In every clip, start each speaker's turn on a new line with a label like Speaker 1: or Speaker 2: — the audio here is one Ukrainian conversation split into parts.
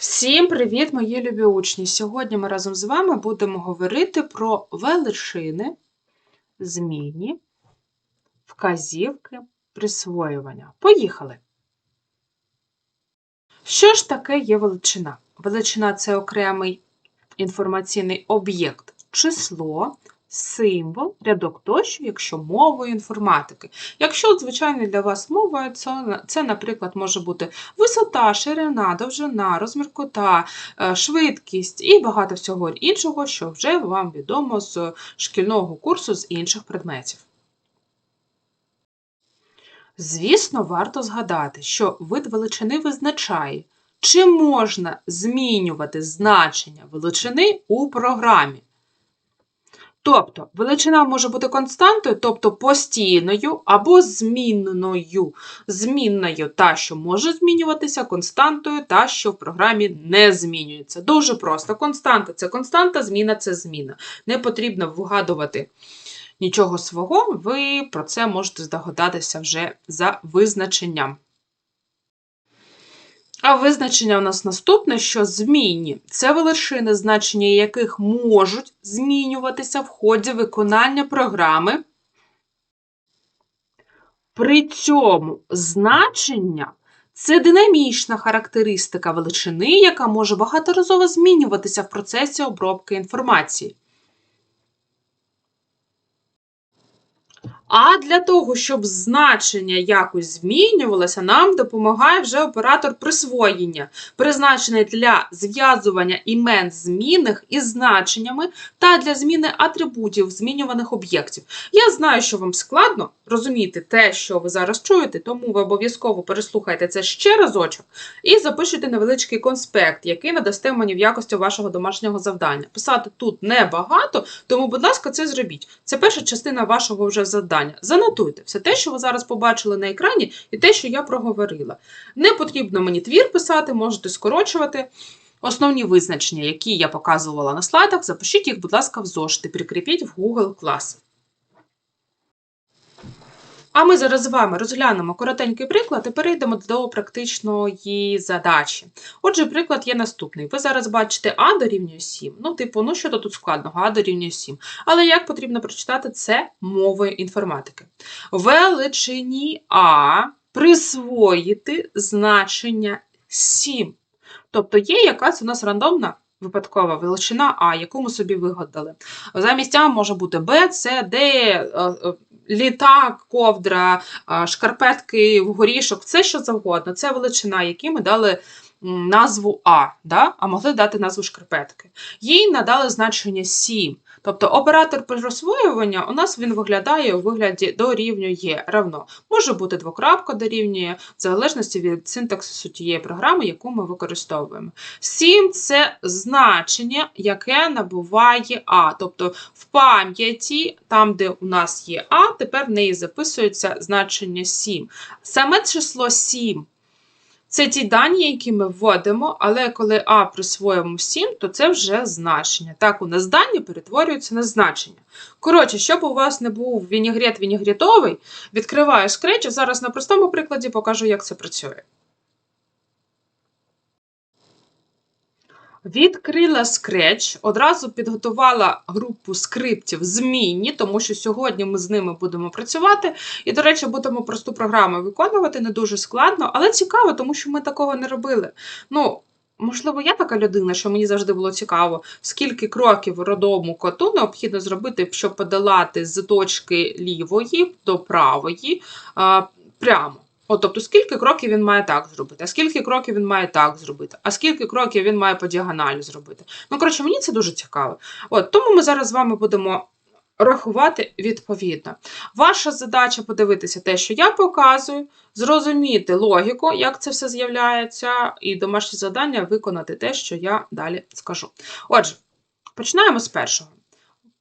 Speaker 1: Всім привіт, мої любі учні! Сьогодні ми разом з вами будемо говорити про величини, змінні, вказівки, присвоювання. Поїхали! Що ж таке є величина? Величина це окремий інформаційний об'єкт, число, символ, рядок тощо, якщо мовою інформатики. Якщо звичайно для вас мовою, це, це, наприклад, може бути висота, ширина, довжина, розмір кута, е, швидкість і багато всього іншого, що вже вам відомо з шкільного курсу з інших предметів. Звісно, варто згадати, що вид величини визначає, чи можна змінювати значення величини у програмі. Тобто, величина може бути константою, тобто постійною або змінною. Змінною та, що може змінюватися, константою та, що в програмі не змінюється. Дуже просто. Константа це константа, зміна це зміна. Не потрібно вигадувати нічого свого, ви про це можете здогадатися вже за визначенням. А визначення у нас наступне, що змінні це величини, значення яких можуть змінюватися в ході виконання програми. При цьому значення це динамічна характеристика величини, яка може багаторазово змінюватися в процесі обробки інформації. А для того, щоб значення якось змінювалося, нам допомагає вже оператор присвоєння, призначений для зв'язування імен змінних із значеннями та для зміни атрибутів змінюваних об'єктів. Я знаю, що вам складно розуміти те, що ви зараз чуєте, тому ви обов'язково переслухайте це ще разочок і запишете невеличкий конспект, який надасте мені в якості вашого домашнього завдання. Писати тут небагато, тому, будь ласка, це зробіть. Це перша частина вашого вже завдання завдання. Занотуйте все те, що ви зараз побачили на екрані, і те, що я проговорила. Не потрібно мені твір писати, можете скорочувати. Основні визначення, які я показувала на слайдах, запишіть їх, будь ласка, в зошити, прикріпіть в Google клас. А ми зараз з вами розглянемо коротенький приклад і перейдемо до практичної задачі. Отже, приклад є наступний. Ви зараз бачите А дорівнює 7. Ну, типу, ну що тут складного, А дорівнює 7. Але як потрібно прочитати це мовою інформатики? Величині А присвоїти значення 7. Тобто є якась у нас рандомна випадкова величина А, яку ми собі вигадали. Замість А може бути Б, С, Д, е, е, літак, ковдра, шкарпетки, горішок, все що завгодно. Це величина, які ми дали назву А, да? а могли дати назву шкарпетки. Їй надали значення 7. Тобто оператор присвоювання у нас він виглядає у вигляді дорівнює равно. Може бути двокрапка дорівнює, в залежності від синтаксису тієї програми, яку ми використовуємо. 7 це значення, яке набуває А. Тобто в пам'яті, там, де у нас є А, тепер в неї записується значення 7. Саме число 7 це ті дані, які ми вводимо, але коли А присвоїмо 7, то це вже значення. Так, у нас дані перетворюються на значення. Коротше, щоб у вас не був вінігрет вінігретовий, відкриваю скретч, зараз на простому прикладі покажу, як це працює. Відкрила Scratch, одразу підготувала групу скриптів змінні, тому що сьогодні ми з ними будемо працювати. І, до речі, будемо просту програму виконувати не дуже складно, але цікаво, тому що ми такого не робили. Ну, Можливо, я така людина, що мені завжди було цікаво, скільки кроків родому коту необхідно зробити, щоб подолати з точки лівої до правої прямо. От, тобто, скільки кроків він має так зробити, а скільки кроків він має так зробити, а скільки кроків він має по діагоналі зробити. Ну, коротше, мені це дуже цікаво. От, Тому ми зараз з вами будемо рахувати відповідно. Ваша задача подивитися те, що я показую, зрозуміти логіку, як це все з'являється, і домашнє завдання виконати те, що я далі скажу. Отже, починаємо з першого.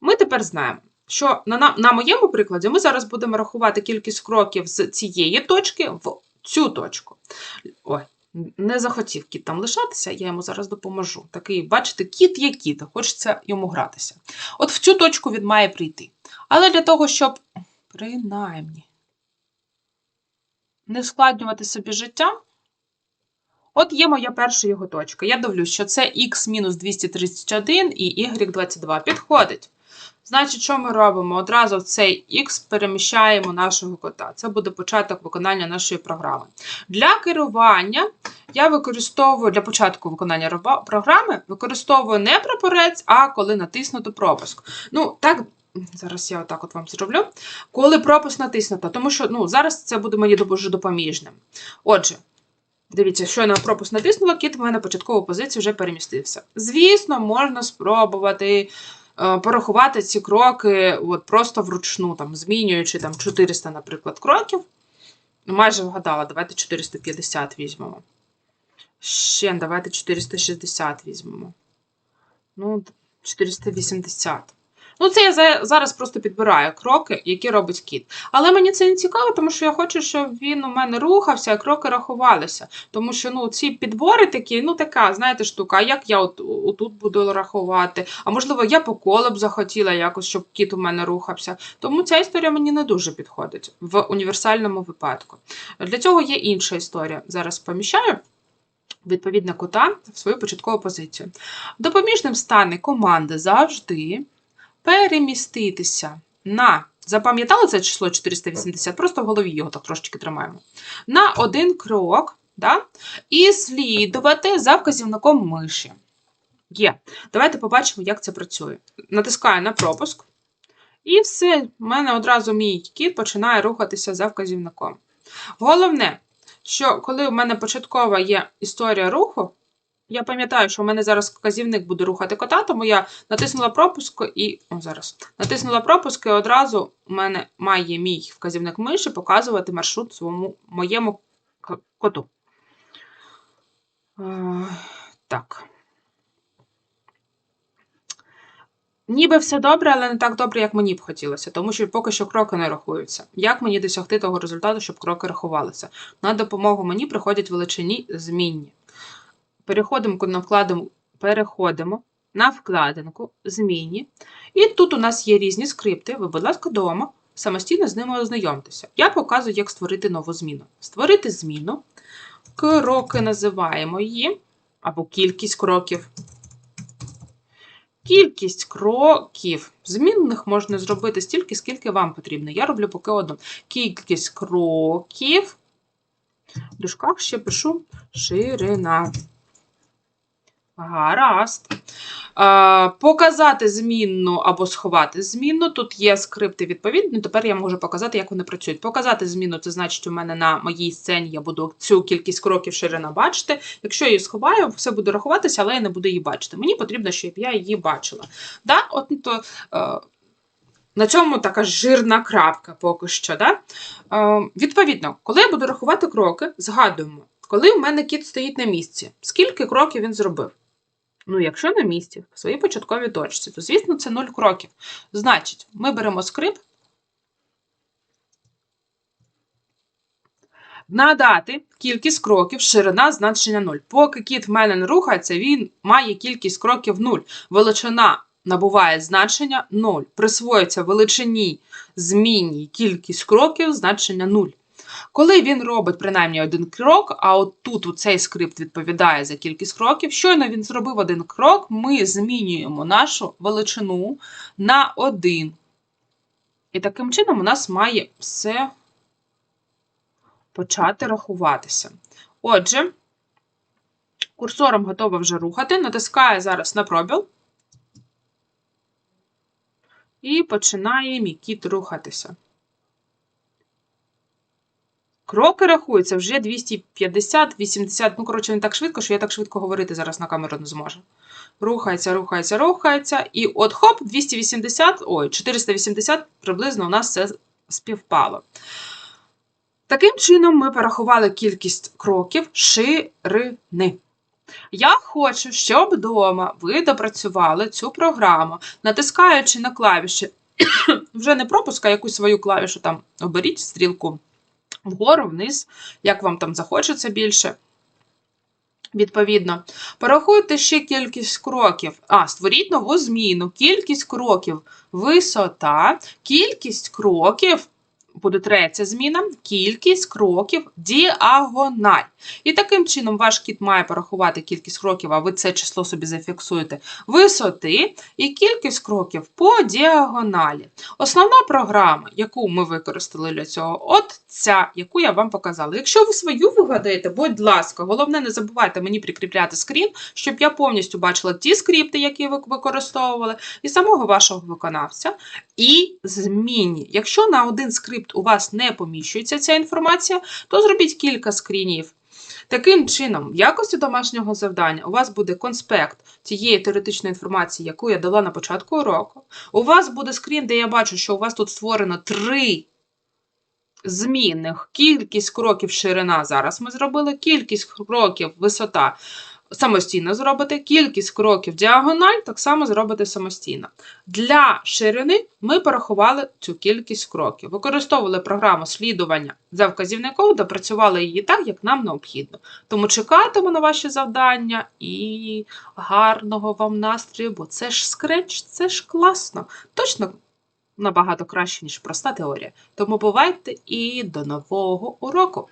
Speaker 1: Ми тепер знаємо що на на моєму прикладі ми зараз будемо рахувати кількість кроків з цієї точки в цю точку. Ой, не захотів кіт там лишатися, я йому зараз допоможу. Такий, бачите, кіт є кіт, хочеться йому гратися. От в цю точку він має прийти. Але для того, щоб принаймні не складнювати собі життя, От є моя перша його точка. Я дивлюсь, що це х мінус 231 і y 22 підходить. Значить, що ми робимо? Одразу в цей х переміщаємо нашого кота. Це буде початок виконання нашої програми. Для керування я використовую для початку виконання програми використовую не прапорець, а коли натиснуто пропуск. Ну, так, зараз я отак от вам зроблю. Коли пропуск натиснуто, тому що ну, зараз це буде мені дуже допоміжним. Отже, дивіться, що я на пропуск натиснула, кіт в мене початкову позицію вже перемістився. Звісно, можна спробувати порахувати ці кроки от, просто вручну, там, змінюючи там, 400, наприклад, кроків. Майже вгадала, давайте 450 візьмемо. Ще давайте 460 візьмемо. Ну, 480. Ну, це я зараз просто підбираю кроки, які робить кіт. Але мені це не цікаво, тому що я хочу, щоб він у мене рухався, а кроки рахувалися. Тому що ну, ці підбори такі, ну така, знаєте, штука, як я от, отут буду рахувати? А можливо, я по колу б захотіла якось, щоб кіт у мене рухався. Тому ця історія мені не дуже підходить в універсальному випадку. Для цього є інша історія. Зараз поміщаю відповідно кота в свою початкову позицію. Допоміжним стане команди завжди переміститися на. Запам'ятали це число 480, просто в голові його так трошечки тримаємо. На один крок, да? і слідувати за вказівником миші. Є. Давайте побачимо, як це працює. Натискаю на пропуск. І все, в мене одразу мій кіт починає рухатися за вказівником. Головне, що коли в мене початкова є історія руху, я пам'ятаю, що в мене зараз вказівник буде рухати кота, тому я натиснула пропуск і. О, зараз. Натиснула пропуск, і одразу у мене має мій вказівник миші показувати маршрут своєму моєму коту. Е, так. Ніби все добре, але не так добре, як мені б хотілося, тому що поки що кроки не рахуються. Як мені досягти того результату, щоб кроки рахувалися? На допомогу мені приходять величині змінні. Переходимо на вкладимо, переходимо на вкладинку змінні. І тут у нас є різні скрипти. Ви, будь ласка, вдома самостійно з ними ознайомтеся. Я показую, як створити нову зміну. Створити зміну. Кроки називаємо її, або кількість кроків. Кількість кроків. Змінних можна зробити стільки, скільки вам потрібно. Я роблю поки одну. Кількість кроків. В дужках ще пишу ширина. Гаразд. Е, показати змінну або сховати змінну. Тут є скрипти відповідні. Тепер я можу показати, як вони працюють. Показати змінну це значить, у мене на моїй сцені я буду цю кількість кроків ширина бачити. Якщо я її сховаю, все буде рахуватися, але я не буду її бачити. Мені потрібно, щоб я її бачила. Да? От, то, е, на цьому така жирна крапка поки що. Да? Е, відповідно, коли я буду рахувати кроки, згадуємо, коли в мене кіт стоїть на місці, скільки кроків він зробив? Ну, якщо на місці, в своїй початковій точці, то, звісно, це 0 кроків. Значить, ми беремо скрипт, надати кількість кроків, ширина значення 0. Поки кіт в мене не рухається, він має кількість кроків 0. Величина набуває значення 0. Присвоюється величині змінній кількість кроків значення 0. Коли він робить принаймні один крок, а от тут цей скрипт відповідає за кількість кроків, щойно він зробив один крок, ми змінюємо нашу величину на 1. І таким чином у нас має все почати рахуватися. Отже, курсором готова вже рухати, натискаю зараз на пробіл. І починає мій кіт рухатися. Кроки рахуються вже 250, 80. Ну, коротше, не так швидко, що я так швидко говорити зараз на камеру не зможу. Рухається, рухається, рухається. І от хоп, 280, ой, 480 приблизно у нас це співпало. Таким чином, ми порахували кількість кроків ширини. Я хочу, щоб вдома ви допрацювали цю програму, натискаючи на клавіші, вже не пропуск, а якусь свою клавішу там оберіть стрілку вгору, вниз, як вам там захочеться більше. Відповідно, порахуйте ще кількість кроків. А, створіть нову зміну. Кількість кроків, висота, кількість кроків буде третя зміна кількість кроків діагональ. І таким чином ваш кіт має порахувати кількість кроків, а ви це число собі зафіксуєте висоти і кількість кроків по діагоналі. Основна програма, яку ми використали для цього, от ця, яку я вам показала. Якщо ви свою вигадаєте, будь ласка, головне, не забувайте мені прикріпляти скрін, щоб я повністю бачила ті скрипти, які ви використовували, і самого вашого виконавця, і змінні. Якщо на один скрипт у вас не поміщується ця інформація, то зробіть кілька скрінів. Таким чином, в якості домашнього завдання у вас буде конспект тієї теоретичної інформації, яку я дала на початку уроку. У вас буде скрін, де я бачу, що у вас тут створено три змінних. Кількість кроків ширина. Зараз ми зробили кількість кроків висота. Самостійно зробите, кількість кроків діагональ так само зробите самостійно. Для ширини ми порахували цю кількість кроків, використовували програму слідування за вказівником, допрацювали її так, як нам необхідно. Тому чекатимемо на ваші завдання і гарного вам настрою, бо це ж скреч, це ж класно. Точно набагато краще, ніж проста теорія. Тому бувайте і до нового уроку!